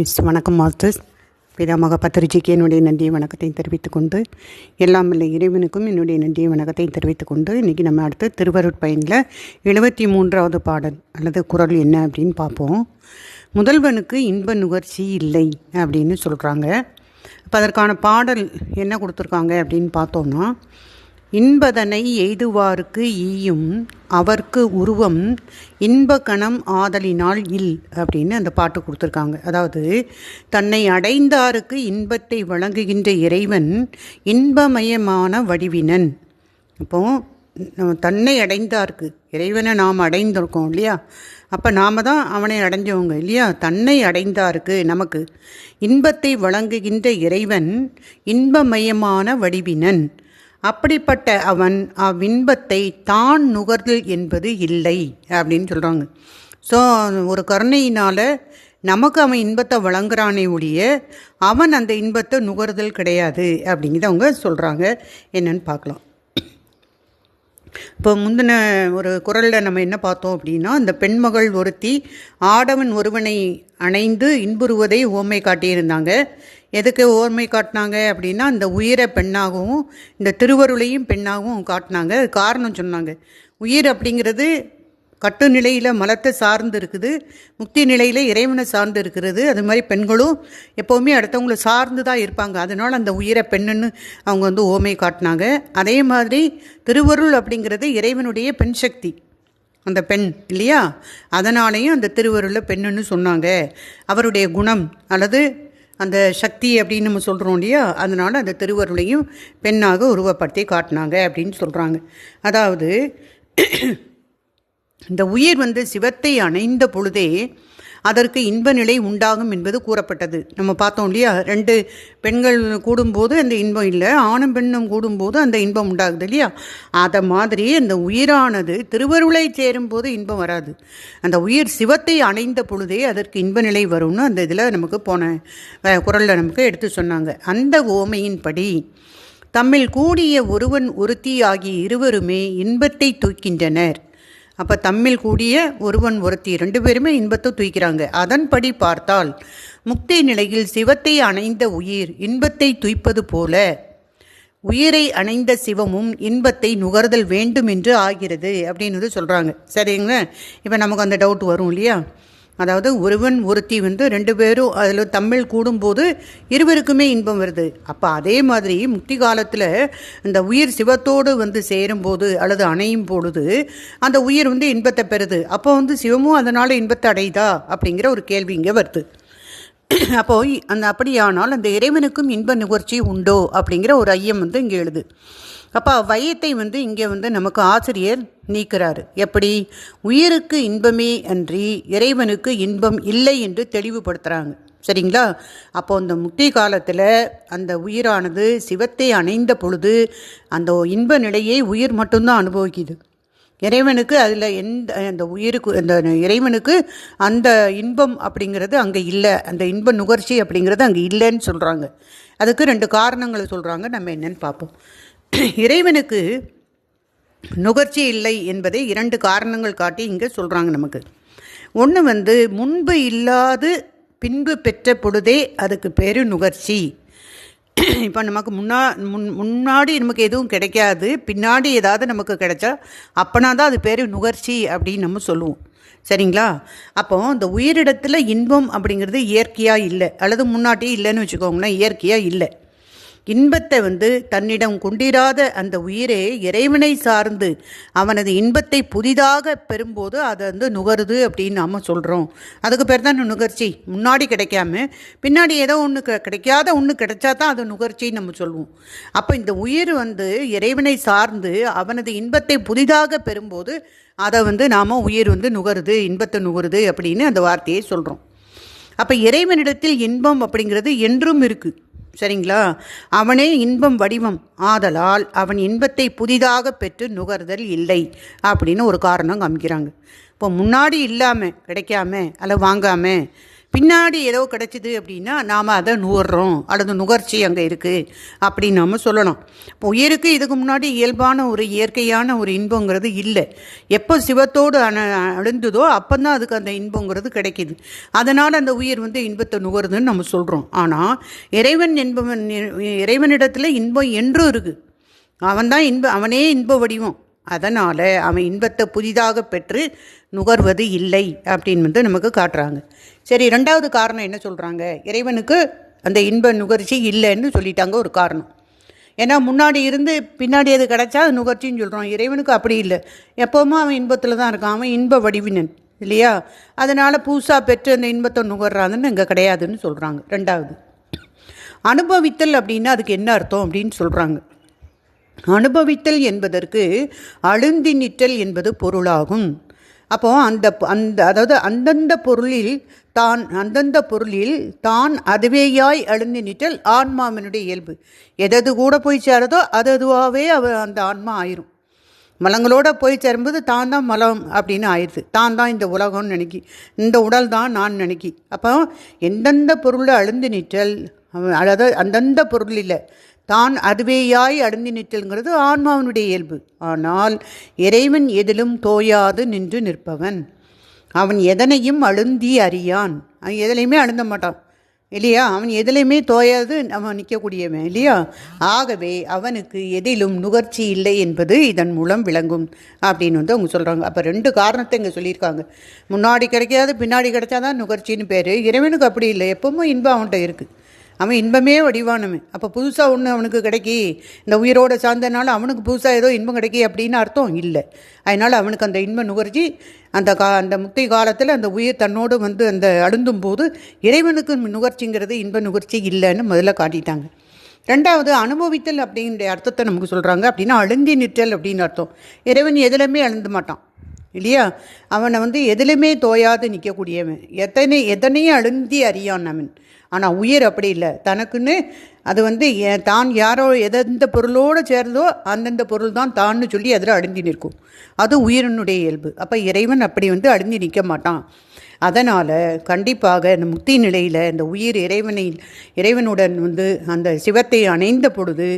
S வணக்கம் masters. பிதாமக பத்திரிஜிக்கு என்னுடைய நன்றியை வணக்கத்தையும் தெரிவித்துக் கொண்டு எல்லாம் இல்லை இறைவனுக்கும் என்னுடைய நன்றியை வணக்கத்தையும் தெரிவித்துக் கொண்டு இன்றைக்கி நம்ம அடுத்து திருவருட்பயனில் எழுபத்தி மூன்றாவது பாடல் அல்லது குரல் என்ன அப்படின்னு பார்ப்போம். முதல்வனுக்கு இன்ப நுகர்ச்சி இல்லை அப்படின்னு சொல்கிறாங்க இப்போ அதற்கான பாடல் என்ன கொடுத்துருக்காங்க அப்படின்னு பார்த்தோம்னா இன்பதனை எய்துவாருக்கு ஈயும் அவர்க்கு உருவம் இன்பகணம் ஆதலினால் இல் அப்படின்னு அந்த பாட்டு கொடுத்துருக்காங்க. அதாவது தன்னை அடைந்தாருக்கு இன்பத்தை வழங்குகின்ற இறைவன் இன்பமயமான வடிவினன். அப்போது தன்னை அடைந்தாருக்கு இறைவனை நாம் அடைந்திருக்கோம் இல்லையா? அப்போ நாம் தான் அவனை அடைஞ்சவங்க இல்லையா? தன்னை அடைந்தாருக்கு நமக்கு இன்பத்தை வழங்குகின்ற இறைவன் இன்பமயமான வடிவினன். அப்படிப்பட்ட அவன் அவ்வின்பத்தை தான் நுகர்தல் என்பது இல்லை அப்படின்னு சொல்கிறாங்க ஸோ ஒரு கருணையினால் நமக்கு அவன் இன்பத்தை வழங்குறானே ஒழிய அவன் அந்த இன்பத்தை நுகர்தல் கிடையாது அப்படிங்கிறத அவங்க சொல்கிறாங்க என்னன்னு பார்க்கலாம். இப்போ முந்தின ஒரு குரலில் நம்ம என்ன பார்த்தோம் அப்படின்னா அந்த பெண்மகள் ஒருத்தி ஆடவன் ஒருவனை அணைந்து இன்புறுவதை ஓமை காட்டியிருந்தாங்க. எதுக்கு ஓர்மை காட்டினாங்க அப்படின்னா அந்த உயிரை பெண்ணாகவும் இந்த திருவருளையும் பெண்ணாகவும் காட்டினாங்க. அது காரணம் சொன்னாங்க. உயிர் அப்படிங்கிறது கட்டு நிலையில் மலத்தை சார்ந்து இருக்குது. முக்தி நிலையில் இறைவனை சார்ந்து இருக்கிறது. அது மாதிரி பெண்களும் எப்போவுமே அடுத்தவங்கள சார்ந்து தான் இருப்பாங்க. அதனால் அந்த உயிரை பெண்ணுன்னு அவங்க வந்து ஓமை காட்டினாங்க. அதே மாதிரி திருவருள் அப்படிங்கிறது இறைவனுடைய பெண் சக்தி. அந்த பெண் இல்லையா? அதனாலேயும் அந்த திருவருளில் பெண்ணுன்னு சொன்னாங்க. அவருடைய குணம் அல்லது அந்த சக்தி அப்படின்னு நம்ம சொல்கிறோம் இல்லையா? அதனால் அந்த திருவருளையும் பெண்ணாக உருவப்படுத்தி காட்டினாங்க அப்படின்னு சொல்கிறாங்க அதாவது இந்த உயிர் வந்து சிவத்தை அணைந்த பொழுதே அதற்கு இன்ப நிலை உண்டாகும் என்பது கூறப்பட்டது. நம்ம பார்த்தோம் இல்லையா? ரெண்டு பெண்கள் கூடும்போது அந்த இன்பம் இல்லை ஆணும் பெண்ணும் கூடும்போது அந்த இன்பம் உண்டாகுது இல்லையா? அதை மாதிரி அந்த உயிரானது திருவருளை சேரும்போது இன்பம் வராது. அந்த உயிர் சிவத்தை அணைந்த பொழுதே அதற்கு இன்ப நிலை வரும்னு அந்த இதில் நமக்கு போன குரலில் நமக்கு எடுத்து சொன்னாங்க. அந்த ஓமையின்படி தம்மில் கூடிய ஒருவன் ஒருத்தி ஆகிய இருவருமே இன்பத்தை தூக்கின்றனர். அப்போ தம்மில் கூடிய ஒருவன் ஒருத்தி ரெண்டு பேருமே இன்பத்தை தூய்க்கிறாங்க. அதன்படி பார்த்தால் முக்தி நிலையில் சிவத்தை அணைந்த உயிர் இன்பத்தை துய்ப்பது போல உயிரை அணைந்த சிவமும் இன்பத்தை நுகர்தல் வேண்டும் என்று ஆகிறது அப்படின்னு சொல்கிறாங்க சரிங்களா? இப்போ நமக்கு அந்த டவுட் வரும் இல்லையா? அதாவது ஒருவன் ஒருத்தி வந்து ரெண்டு பேரும் அதில் தமிழ் கூடும்போது இருவருக்குமே இன்பம் வருது. அப்போ அதே மாதிரி முக்தி காலத்தில் இந்த உயிர் சிவத்தோடு வந்து சேரும்போது அல்லது அணையும் பொழுது அந்த உயிர் வந்து இன்பத்தை பெறுது. அப்போ வந்து சிவமும் அதனால் இன்பத்தை அடையுதா அப்படிங்கிற ஒரு கேள்வி இங்கே வருது. அப்போ அந்த அப்படியானால் அந்த இறைவனுக்கும் இன்ப நுகர்ச்சி உண்டோ அப்படிங்கிற ஒரு ஐயம் வந்து இங்கே எழுது. அப்போ வையத்தை வந்து இங்கே வந்து நமக்கு ஆசிரியர் நீக்கிறாரு. எப்படி? உயிருக்கு இன்பமே அன்றி இறைவனுக்கு இன்பம் இல்லை என்று தெளிவுபடுத்துகிறாங்க சரிங்களா? அப்போ அந்த முக்தி காலத்தில் அந்த உயிரானது சிவத்தை அணைந்த பொழுது அந்த இன்ப நிலையை உயிர் மட்டும்தான் அனுபவிக்குது. இறைவனுக்கு அதில் எந்த அந்த உயிருக்கு அந்த இறைவனுக்கு அந்த இன்பம் அப்படிங்கிறது அங்கே இல்லை. அந்த இன்ப நுகர்ச்சி அப்படிங்கிறது அங்கே இல்லைன்னு சொல்கிறாங்க அதுக்கு ரெண்டு காரணங்களை சொல்கிறாங்க நம்ம என்னென்னு பார்ப்போம். இறைவனுக்கு நுகர்ச்சி இல்லை என்பதை இரண்டு காரணங்கள் காட்டி இங்கே சொல்கிறாங்க நமக்கு. ஒன்று வந்து முன்பு இல்லாது பின்பு பெற்ற பொழுதே அதுக்கு பேர் நுகர்ச்சி. இப்போ நமக்கு முன்னா முன் முன்னாடி நமக்கு எதுவும் கிடைக்காது பின்னாடி ஏதாவது நமக்கு கிடைச்சா அப்போனா தான் அது பேர் நுகர்ச்சி அப்படின்னு நம்ம சொல்லுவோம். சரிங்களா? அப்போ இந்த உயிரிடத்தில் இன்பம் அப்படிங்கிறது இயற்கையாக இல்லை அல்லது முன்னாடி இல்லைன்னு வச்சுக்கோங்களேன் இயற்கையாக இல்லை. இன்பத்தை வந்து தன்னிடம் கொண்டிராத அந்த உயிரே இறைவனை சார்ந்து அவனது இன்பத்தை புதிதாக பெறும்போது அதை வந்து நுகருது அப்படின்னு நாம் சொல்கிறோம் அதுக்கு பேர் தான் நுகர்ச்சி. முன்னாடி கிடைக்காம பின்னாடி ஏதோ ஒன்று கிடைக்காத ஒன்று கிடைச்சா தான் அது நுகர்ச்சின்னு நம்ம சொல்லுவோம் அப்போ இந்த உயிர் வந்து இறைவனை சார்ந்து அவனது இன்பத்தை புதிதாக பெறும்போது அதை வந்து நாம் உயிர் வந்து நுகருது இன்பத்தை நுகருது அப்படின்னு அந்த வார்த்தையை சொல்கிறோம் அப்போ இறைவனிடத்தில் இன்பம் அப்படிங்கிறது என்றும் இருக்குது சரிங்களா? அவனே இன்பம் வடிவம். ஆதலால் அவன் இன்பத்தை புதிதாக பெற்று நுகர்தல் இல்லை அப்படின்னு ஒரு காரணம் காமிக்கிறாங்க. இப்போ முன்னாடி இல்லாமல் கிடைக்காம அல்ல வாங்காமல் பின்னாடி ஏதோ கிடைச்சிது அப்படின்னா நாம் அதை நுகர்றோம். அல்லது நுகர்ச்சி அங்கே இருக்குது அப்படின்னு நாம் சொல்லலாம் இப்போ உயிருக்கு இதுக்கு முன்னாடி இயல்பான ஒரு இயற்கையான ஒரு இன்பங்கிறது இல்லை. எப்போ சிவத்தோடு அண அழுந்ததோ அப்போ தான் அதுக்கு அந்த இன்பங்கிறது கிடைக்கிது. அதனால் அந்த உயிர் வந்து இன்பத்தை நுகருதுன்னு நம்ம சொல்கிறோம் ஆனால் இறைவன் என்பவன் இறைவனிடத்தில் இன்பம் என்றும் இருக்குது அவன் தான் இன்ப அவனே இன்ப வடிவம். அதனால் அவன் இன்பத்தை புதிதாக பெற்று நுகர்வது இல்லை அப்படின்னு வந்து நமக்கு காட்டுறாங்க. சரி ரெண்டாவது காரணம் என்ன சொல்கிறாங்க இறைவனுக்கு அந்த இன்ப நுகர்ச்சி இல்லைன்னு சொல்லிட்டாங்க ஒரு காரணம். ஏன்னா முன்னாடி இருந்து பின்னாடி அது கிடச்சா அது நுகர்ச்சின்னு சொல்கிறோம் இறைவனுக்கு அப்படி இல்லை. எப்போவுமே அவன் இன்பத்தில் தான் இருக்கான். அவன் இன்ப வடிவினன் இல்லையா? அதனால் புதுசாக பெற்று அந்த இன்பத்தை நுகர்றாங்கன்னு இங்கே கிடையாதுன்னு சொல்கிறாங்க ரெண்டாவது அனுபவித்தல் அப்படின்னா அதுக்கு என்ன அர்த்தம் அப்படின்னு சொல்கிறாங்க அனுபவித்தல் என்பதற்கு அழுந்தி நிற்றல் என்பது பொருளாகும். அப்போ அந்த அந்த அதாவது அந்தந்த பொருளில் தான் அந்தந்த பொருளில் தான் அதுவேயாய் அழுந்தி நிற்றல் ஆன்மாவினுடைய இயல்பு. எதது கூட போய் சேரதோ அது அதுவாகவே அவ அந்த ஆன்மா ஆயிரும். மலங்களோட போய் சேரும்போது தான் தான் மலம் அப்படின்னு ஆயிடுது. தான் தான் இந்த உலகம்னு நினைக்கி இந்த உடல் தான் நான் நினைக்கி. அப்போ எந்தெந்த பொருளை அழுந்து நிற்றல் அதாவது அந்தந்த பொருளில் தான் அதுவேயாய் அடங்கி நிற்றல்ங்கிறது ஆன்மாவினுடைய இயல்பு. ஆனால் இறைவன் எதிலும் தோயாது நின்று நிற்பவன். அவன் எதனையும் அழுந்தி அறியான். அவன் எதுலையுமே அழுந்த மாட்டான். இல்லையா? அவன் எதிலையுமே தோயாது அவன் நிற்கக்கூடியவன் இல்லையா? ஆகவே அவனுக்கு எதிலும் நுகர்ச்சி இல்லை என்பது இதன் மூலம் விளங்கும் அப்படின்னு வந்து அவங்க சொல்கிறாங்க அப்போ ரெண்டு காரணத்தை இங்கே சொல்லியிருக்காங்க. முன்னாடி கிடைக்காது பின்னாடி கிடைச்சாதான் நுகர்ச்சின்னு பேர். இறைவனுக்கு அப்படி இல்லை. எப்பவுமே இன்பம் அவன்கிட்ட இருக்குது அவன் இன்பமே வடிவானவன். அப்போ புதுசாக ஒன்று அவனுக்கு கிடைக்கி இந்த உயிரோடு சார்ந்தனால அவனுக்கு புதுசாக ஏதோ இன்பம் கிடைக்கி அப்படின்னு அர்த்தம் இல்லை. அதனால் அவனுக்கு அந்த இன்ப நுகர்ச்சி அந்த கா அந்த முக்தி காலத்தில் அந்த உயிர் தன்னோடு வந்து அந்த அழுந்தும் போது இறைவனுக்கு நுகர்ச்சிங்கிறது இன்ப நுகர்ச்சி இல்லைன்னு முதல்ல காட்டிட்டாங்க. ரெண்டாவது அனுபவித்தல் அப்படிங்கிற அர்த்தத்தை நமக்கு சொல்கிறாங்க அப்படின்னா அழுந்தி நிற்றல் அப்படின்னு அர்த்தம். இறைவன் எதுலையுமே அழுந்த மாட்டான். இல்லையா? அவனை வந்து எதுலையுமே தோயாது நிற்கக்கூடியவன். எத்தனை எதனையும் அழுந்தி அறியான் அவன். ஆனால் உயிர் அப்படி இல்லை. தனக்குன்னு அது வந்து தான் யாரோ எதெந்த பொருளோடு சேர்ந்தோ அந்தந்த பொருள் தான் தான்னு சொல்லி அதில் அழுந்தி நிற்கும். அது உயிரினுடைய இயல்பு. அப்போ இறைவன் அப்படி வந்து அழுந்தி நிற்க மாட்டான். அதனால் கண்டிப்பாக இந்த முக்தி நிலையில் இந்த உயிர் இறைவனை இறைவனுடன் வந்து அந்த சிவத்தை அணைந்த பொழுது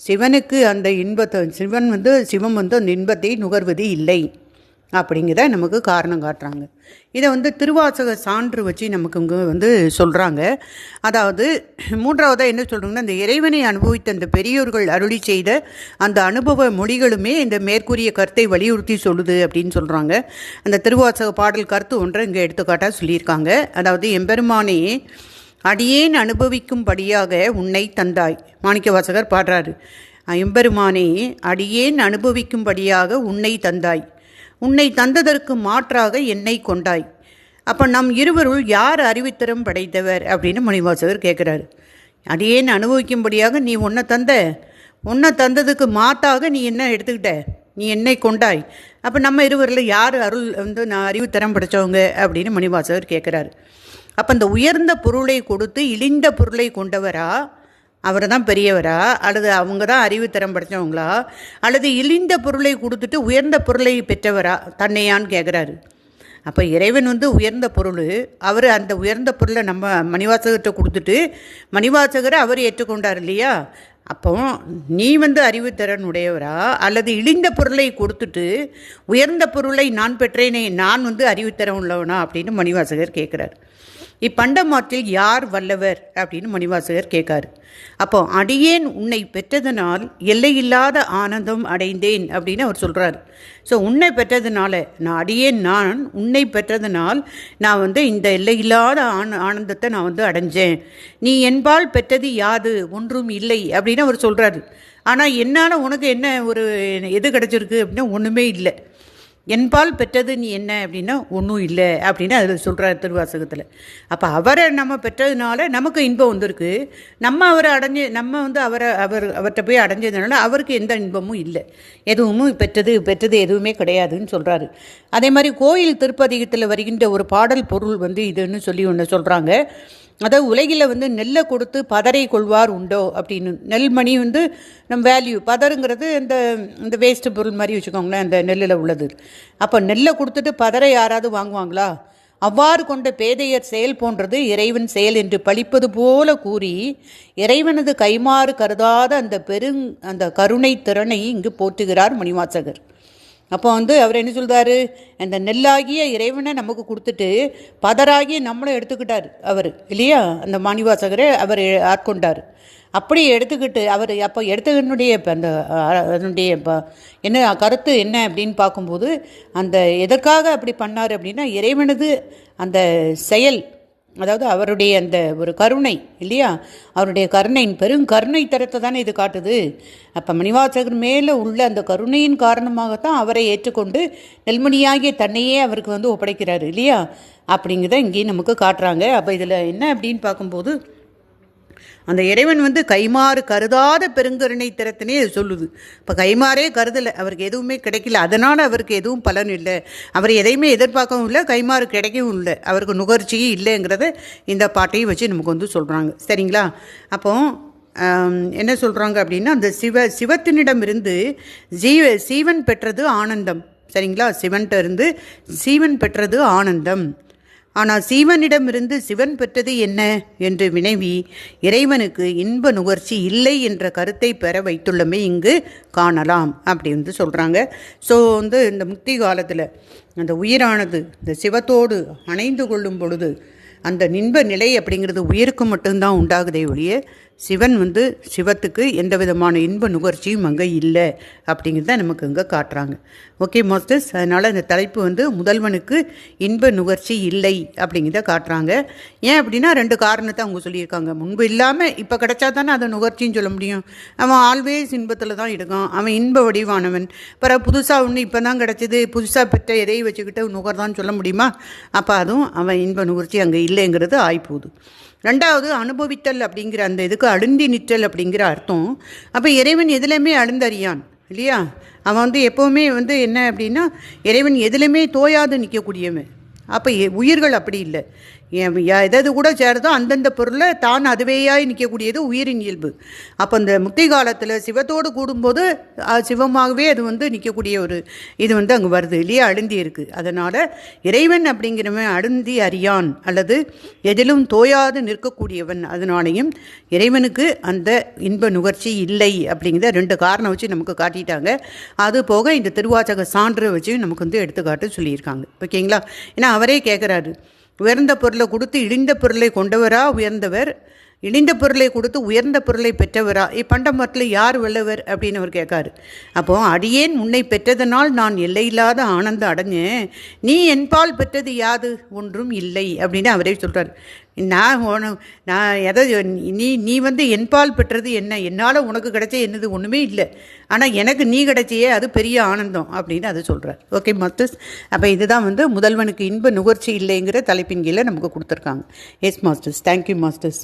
சிவனுக்கு அந்த இன்பத்தை சிவன் வந்து சிவம் வந்து அந்த இன்பத்தை நுகர்வது இல்லை. அப்படிங்கிறத நமக்கு காரணம் காட்டுறாங்க. இதை வந்து திருவாசக சான்று வச்சு நமக்கு இங்கே வந்து சொல்கிறாங்க அதாவது மூன்றாவதாக என்ன சொல்கிறாங்கன்னா இந்த இறைவனை அனுபவித்த அந்த பெரியோர்கள் அருளி செய்த அந்த அனுபவ மொழிகளுமே இந்த மேற்கூறிய கருத்தை வலியுறுத்தி சொல்லுது அப்படின்னு சொல்கிறாங்க அந்த திருவாசக பாடல் கருத்து ஒன்றை இங்கே எடுத்துக்காட்டாக சொல்லியிருக்காங்க. அதாவது எம்பெருமானே அடியேன் அனுபவிக்கும்படியாக உன்னை தந்தாய் மாணிக்க வாசகர் பாடுறாரு. எம்பெருமானே அடியேன் அனுபவிக்கும்படியாக உன்னை தந்தாய். உன்னை தந்ததற்கு மாற்றாக என்னை கொண்டாய். அப்போ நம் இருவருள் யார் அறிவித்திறம் படைத்தவர்? அப்படின்னு மணிவாசகர் கேட்குறாரு அடியேன் அனுபவிக்கும்படியாக நீ உன்னை தந்த? உன்னை தந்ததுக்கு மாத்தாக நீ என்ன எடுத்துக்கிட்ட? நீ என்னை கொண்டாய். அப்போ நம்ம இருவரில் யார் அருள் வந்து நான் அறிவுத்தரம் படைத்தவங்க அப்படின்னு மணிவாசகர் கேட்குறாரு அப்போ இந்த உயர்ந்த பொருளை கொடுத்து இழிந்த பொருளை கொண்டவரா? அவர் தான் பெரியவரா? அல்லது அவங்க தான் அறிவு திறம் படைத்தவங்களா அல்லது இழிந்த பொருளை கொடுத்துட்டு உயர்ந்த பொருளை பெற்றவரா? தன்னையான்னு கேட்குறாரு அப்போ இறைவன் வந்து உயர்ந்த பொருள். அவர் அந்த உயர்ந்த பொருளை நம்ம மணிவாசகர்கிட்ட கொடுத்துட்டு மணிவாசகரை அவர் ஏற்றுக்கொண்டார் இல்லையா? அப்போ நீ வந்து அறிவுத்திறன் உடையவரா? அல்லது இழிந்த பொருளை கொடுத்துட்டு உயர்ந்த பொருளை நான் பெற்றேனே நான் வந்து அறிவுத்திறன் உள்ளவனா? அப்படின்னு மணிவாசகர் கேட்குறார் இப்பண்டமாற்றில் யார் வல்லவர்? அப்படின்னு மணிவாசகர் கேட்காரு. அப்போ அடியேன் உன்னை பெற்றதனால் எல்லையில்லாத ஆனந்தம் அடைந்தேன் அப்படின்னு அவர் சொல்கிறார் ஸோ உன்னை பெற்றதுனால நான் அடியேன் நான் உன்னை பெற்றதனால் நான் வந்து இந்த எல்லையில்லாத ஆன ஆனந்தத்தை நான் வந்து அடைஞ்சேன். நீ என்பால் பெற்றது யாது? ஒன்றும் இல்லை அப்படின்னு அவர் சொல்கிறாரு ஆனால் என்னால் உனக்கு என்ன ஒரு எது கிடச்சிருக்கு அப்படின்னா ஒன்றுமே இல்லை. என்பால் பெற்றது நீ என்ன அப்படின்னா ஒன்றும் இல்லை அப்படின்னு அதில் சொல்கிறார் திருவாசகத்தில். அப்போ அவரை நம்ம பெற்றதுனால நமக்கு இன்பம் வந்திருக்கு. நம்ம அவரை அடைஞ்சு நம்ம வந்து அவரை அவர் அவர்கிட்ட போய் அடைஞ்சதுனால அவருக்கு எந்த இன்பமும் இல்லை. எதுவும் பெற்றது பெற்றது எதுவுமே கிடையாதுன்னு சொல்கிறாரு அதே மாதிரி கோயில் திருப்பதிகத்தில் வருகின்ற ஒரு பாடல் பொருள் வந்து இதுன்னு சொல்லி ஒன்று சொல்கிறாங்க அதாவது உலகில் வந்து நெல்லை கொடுத்து பதரை கொள்வார் உண்டோ அப்படின்னு. நெல்மணி வந்து நம் வேல்யூ பதருங்கிறது இந்த இந்த வேஸ்ட்டு பொருள் மாதிரி வச்சுக்கோங்களேன் அந்த நெல்லில் உள்ளது. அப்போ நெல்லை கொடுத்துட்டு பதரை யாராவது வாங்குவாங்களா? அவ்வாறு கொண்ட பேதையர் செயல் போன்றது இறைவன் செயல் என்று பழிப்பது போல கூறி இறைவனது கைமாறு கருதாத அந்த பெருங் அந்த கருணை திறனை இங்கு போற்றுகிறார் மணிவாசகர். அப்போ வந்து அவர் என்ன சொல்கிறார் அந்த நெல்லாகிய இறைவனை நமக்கு கொடுத்துட்டு பதராகி நம்மளும் எடுத்துக்கிட்டார் அவர் இல்லையா? அந்த மாணிவாசகரை அவர் ஆட்கொண்டார். அப்படி எடுத்துக்கிட்டு அவர் அப்போ எடுத்ததனுடைய இப்போ அந்த அதனுடைய இப்போ என்ன கருத்து என்ன அப்படின்னு பார்க்கும்போது அந்த எதற்காக அப்படி பண்ணார் அப்படின்னா இறைவனது அந்த செயல் அதாவது அவருடைய அந்த ஒரு கருணை இல்லையா? அவருடைய கருணையின் பெரும் கருணை தரத்தை தானே இது காட்டுது. அப்போ மணிவாசகர் மேலே உள்ள அந்த கருணையின் காரணமாகத்தான் அவரை ஏற்றுக்கொண்டு நெல்மணியாகிய தன்னையே அவருக்கு வந்து ஒப்படைக்கிறார் இல்லையா? அப்படிங்கிறத இங்கேயும் நமக்கு காட்டுறாங்க. அப்போ இதில் என்ன அப்படின்னு பார்க்கும்போது அந்த இறைவன் வந்து கைமாறு கருதாத பெருங்கருணை திறத்தினே சொல்லுது. இப்போ கைமாறே கருதலை அவருக்கு எதுவுமே கிடைக்கல. அதனால் அவருக்கு எதுவும் பலன் இல்லை. அவர் எதையுமே எதிர்பார்க்கவும் இல்லை கைமாறு கிடைக்கவும் இல்லை. அவருக்கு நுகர்ச்சியும் இல்லைங்கிறத இந்த பாட்டையும் வச்சு நமக்கு வந்து சொல்கிறாங்க சரிங்களா? அப்போ என்ன சொல்கிறாங்க அப்படின்னா அந்த சிவ சிவத்தினிடமிருந்து ஜீவ சீவன் பெற்றது ஆனந்தம். சரிங்களா? சிவன்கிட்ட இருந்து சீவன் பெற்றது ஆனந்தம். ஆனால் சீவனிடமிருந்து சிவன் பெற்றது என்ன? என்று வினவி இறைவனுக்கு இன்ப நுகர்ச்சி இல்லை என்ற கருத்தை பெற வைத்துள்ளமே இங்கு காணலாம் அப்படி வந்து சொல்கிறாங்க ஸோ வந்து இந்த முக்தி காலத்தில் அந்த உயிரானது இந்த சிவத்தோடு அணைந்து கொள்ளும் பொழுது அந்த இன்ப நிலை அப்படிங்கிறது உயிருக்கு மட்டும்தான் உண்டாகுதே ஒழிய சிவன் வந்து சிவத்துக்கு எந்த விதமான இன்ப நுகர்ச்சியும் அங்கே இல்லை அப்படிங்கிறத நமக்கு இங்கே காட்டுறாங்க. Okay masters? அதனால் இந்த தலைப்பு வந்து முதல்வனுக்கு இன்ப நுகர்ச்சி இல்லை அப்படிங்கிறத காட்டுறாங்க. ஏன் அப்படின்னா ரெண்டு காரணத்தை அவங்க சொல்லியிருக்காங்க. முன்பு இல்லாமல் இப்போ கிடைச்சா தானே அதை நுகர்ச்சின்னு சொல்ல முடியும். அவன் ஆல்வேஸ் இன்பத்தில் தான் இருக்கான். அவன் இன்ப வடிவானவன். பிற புதுசாக ஒன்று இப்போ தான் கிடச்சிது. புதுசாக பெற்ற எதையை வச்சுக்கிட்டு நுகர்தான்னு சொல்ல முடியுமா? அப்போ அதுவும் அவன் இன்ப நுகர்ச்சி அங்கே இல்லைங்கிறது ஆய்ப்போகுது. ரெண்டாவது அனுபவித்தல் அப்படிங்கிற அந்த இதுக்கு அழுந்தி நிற்றல் அப்படிங்கிற அர்த்தம். அப்போ இறைவன் எதுலையுமே அழுந்தறியான் இல்லையா? அவன் வந்து எப்போவுமே வந்து என்ன அப்படின்னா இறைவன் எதுலையுமே தோயாது நிற்கக்கூடியவன் அப்போ உயிர்கள் அப்படி இல்லை. எ- கூட சேருதோ அந்தந்த பொருளை தான் அதுவேயாய் நிற்கக்கூடியது உயிரின் இயல்பு. அப்போ இந்த முக்தி காலத்தில் சிவத்தோடு கூடும்போது சிவமாகவே அது வந்து நிற்கக்கூடிய ஒரு இது வந்து அங்கே வருது. இல்லையா? அழுந்தி இருக்குது அதனால் இறைவன் அப்படிங்கிறவன் அழுந்தி அறியான் அல்லது எதிலும் தோயாது நிற்கக்கூடியவன். அதனாலையும் இறைவனுக்கு அந்த இன்ப நுகர்ச்சி இல்லை அப்படிங்கிற ரெண்டு காரணம் வச்சு நமக்கு காட்டிட்டாங்க. அது போக இந்த திருவாச்சக சான்று வச்சு நமக்கு வந்து எடுத்துக்காட்டு சொல்லியிருக்காங்க. ஓகேங்களா? ஏன்னா அவரே கேட்குறாரு உயர்ந்த பொருளை கொடுத்து இழிந்த பொருளை கொண்டவரா உயர்ந்தவர். இழிந்த பொருளை கொடுத்து உயர்ந்த பொருளை பெற்றவரா? இப்பண்டமரத்தில் யார் வல்லவர் அப்படின்னு அவர் கேட்காரு. அப்போ அடியேன் உன்னை பெற்றதனால் நான் எல்லையில்லாத ஆனந்தம் அடைஞ்சேன். நீ என்பால் பெற்றது யாது? ஒன்றும் இல்லை அப்படின்னு அவரே சொல்கிறார் நான் உன நான் எதை நீ நீ வந்து என்பால் பெற்றது என்ன? என்னால் உனக்கு கிடைச்ச என்னது ஒன்றுமே இல்லை. ஆனால் எனக்கு நீ கிடைச்சியே அது பெரிய ஆனந்தம் அப்படின்னு அதை சொல்கிறார் ஓகே மாஸ்டர்ஸ் அப்போ இதுதான் வந்து முதல்வனுக்கு இன்ப நுகர்ச்சி இல்லைங்கிற தலைப்பின் கீழே நமக்கு கொடுத்துருக்காங்க. S masters thank you masters